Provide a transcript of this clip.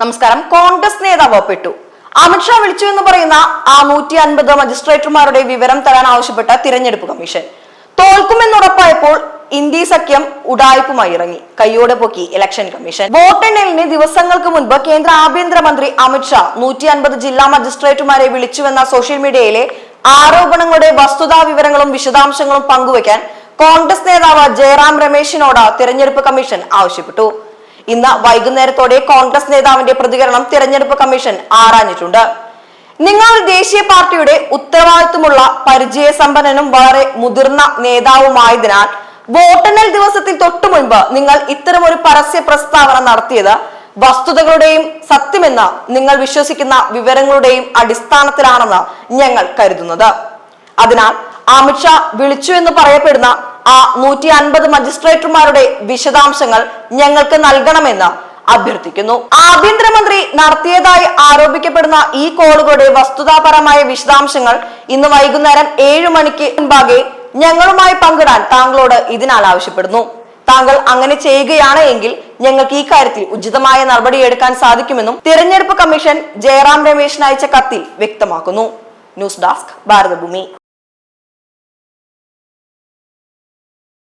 നമസ്കാരം. കോൺഗ്രസ് നേതാവ് പെട്ടു അമിത്ഷാ വിളിച്ചു എന്ന് പറയുന്ന ആ നൂറ്റി അൻപത് മജിസ്ട്രേറ്റുമാരുടെ വിവരം തരാൻ ആവശ്യപ്പെട്ട തിരഞ്ഞെടുപ്പ് കമ്മീഷൻ. തോൽക്കുമെന്നുറപ്പായപ്പോൾ ഇന്ത്യ സഖ്യം ഉടായ്പുമായി ഇറങ്ങി. കയ്യോടെ പൊക്കി ഇലക്ഷൻ കമ്മീഷൻ. വോട്ടെണ്ണലിന് ദിവസങ്ങൾക്ക് മുൻപ് കേന്ദ്ര ആഭ്യന്തരമന്ത്രി അമിത്ഷാ നൂറ്റി അൻപത് ജില്ലാ മജിസ്ട്രേറ്റുമാരെ വിളിച്ചുവെന്ന സോഷ്യൽ മീഡിയയിലെ ആരോപണങ്ങളുടെ വസ്തുതാ വിവരങ്ങളും വിശദാംശങ്ങളും പങ്കുവയ്ക്കാൻ കോൺഗ്രസ് നേതാവ് ജയറാം രമേശിനോട് തിരഞ്ഞെടുപ്പ് കമ്മീഷൻ ആവശ്യപ്പെട്ടു. ഇന്ന് വൈകുന്നേരത്തോടെ കോൺഗ്രസ് നേതാവിന്റെ പ്രതികരണം തിരഞ്ഞെടുപ്പ് കമ്മീഷൻ ആരാഞ്ഞിട്ടുണ്ട് നിങ്ങൾ ദേശീയ പാർട്ടിയുടെ ഉത്തരവാദിത്വമുള്ള പരിചയസമ്പന്നനും വളരെ മുതിർന്ന നേതാവുമായതിനാൽ വോട്ടെണ്ണൽ ദിവസത്തിൽ തൊട്ടു മുൻപ് നിങ്ങൾ ഇത്തരമൊരു പരസ്യ പ്രസ്താവന നടത്തിയത് വസ്തുതകളുടെയും സത്യമെന്ന് നിങ്ങൾ വിശ്വസിക്കുന്ന വിവരങ്ങളുടെയും അടിസ്ഥാനത്തിലാണെന്ന് ഞങ്ങൾ കരുതുന്നത്. അതിനാൽ അമിത്ഷാ വിളിച്ചു എന്ന് പറയപ്പെടുന്ന ആ നൂറ്റി അൻപത് മജിസ്ട്രേറ്റുമാരുടെ വിശദാംശങ്ങൾ ഞങ്ങൾക്ക് നൽകണമെന്ന് അഭ്യർത്ഥിക്കുന്നു. ആഭ്യന്തരമന്ത്രി നടത്തിയതായി ആരോപിക്കപ്പെടുന്ന ഈ കോളുകളുടെ വസ്തുതാപരമായ വിശദാംശങ്ങൾ ഇന്ന് വൈകുന്നേരം ഏഴു മണിക്ക് മുൻപാകെ ഞങ്ങളുമായി പങ്കിടാൻ താങ്കളോട് ഇതിനാൽ ആവശ്യപ്പെടുന്നു. താങ്കൾ അങ്ങനെ ചെയ്യുകയാണ് എങ്കിൽ ഞങ്ങൾക്ക് ഈ കാര്യത്തിൽ ഉചിതമായ നടപടി എടുക്കാൻ സാധിക്കുമെന്നും തിരഞ്ഞെടുപ്പ് കമ്മീഷൻ ജയറാം രമേശിന് അയച്ച കത്തിൽ വ്യക്തമാക്കുന്നു. News desk Bharathabhoomi.